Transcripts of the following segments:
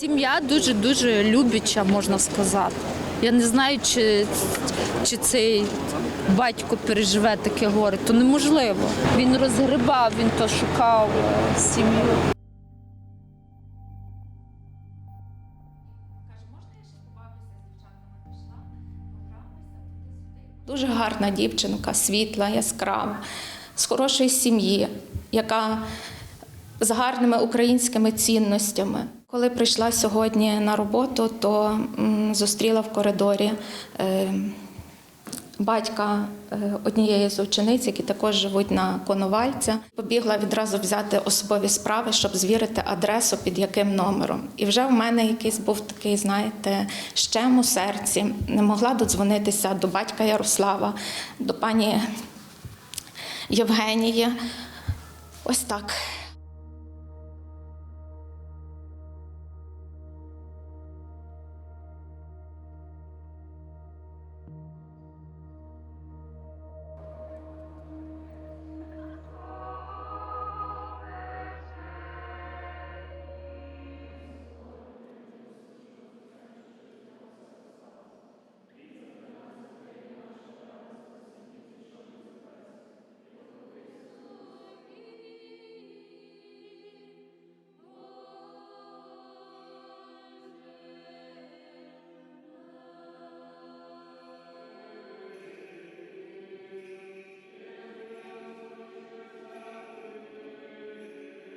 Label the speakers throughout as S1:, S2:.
S1: Сім'я дуже дуже любяча, можна сказати. Я не знаю, чи, чи цей батько переживе таке горе, то неможливо. Він розгрибав, він то шукав е, сім'ю.
S2: Дуже гарна дівчинка, світла, яскрава, з хорошої сім'ї, яка з гарними українськими цінностями. Коли прийшла сьогодні на роботу, то зустріла в коридорі е, батька е, однієї з учениць, які також живуть на Коновальця. Побігла відразу взяти особові справи, щоб звірити адресу, під яким номером. І вже в мене якийсь був такий, знаєте, щем у серці. Не могла додзвонитися до батька Ярослава, до пані Євгенії. Ось так.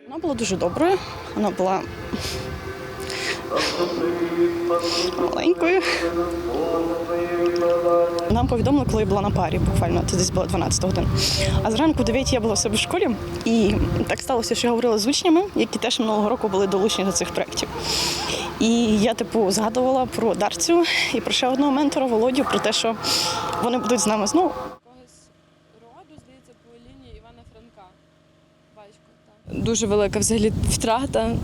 S3: Вона була дуже доброю. Вона була маленькою. Нам повідомили, коли я була на парі, буквально це десь було 12 годин. А зранку 9 я була в себе в школі, і так сталося, що я говорила з учнями, які теж минулого року були долучені до цих проєктів. І я, типу, згадувала про Дарцю і про ще одного ментора Володю, про те, що вони будуть з нами знову.
S4: Дуже велика взагалі втрата.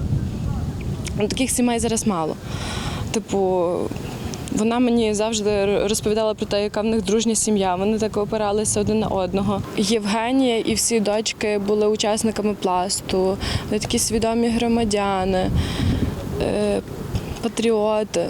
S4: Ну, Таких сімей зараз мало. Типу, вона мені завжди розповідала про те, яка в них дружня сім'я. Вони так опиралися один на одного. Євгенія і всі дочки були учасниками пласту, вони такі свідомі громадяни, е, патріоти.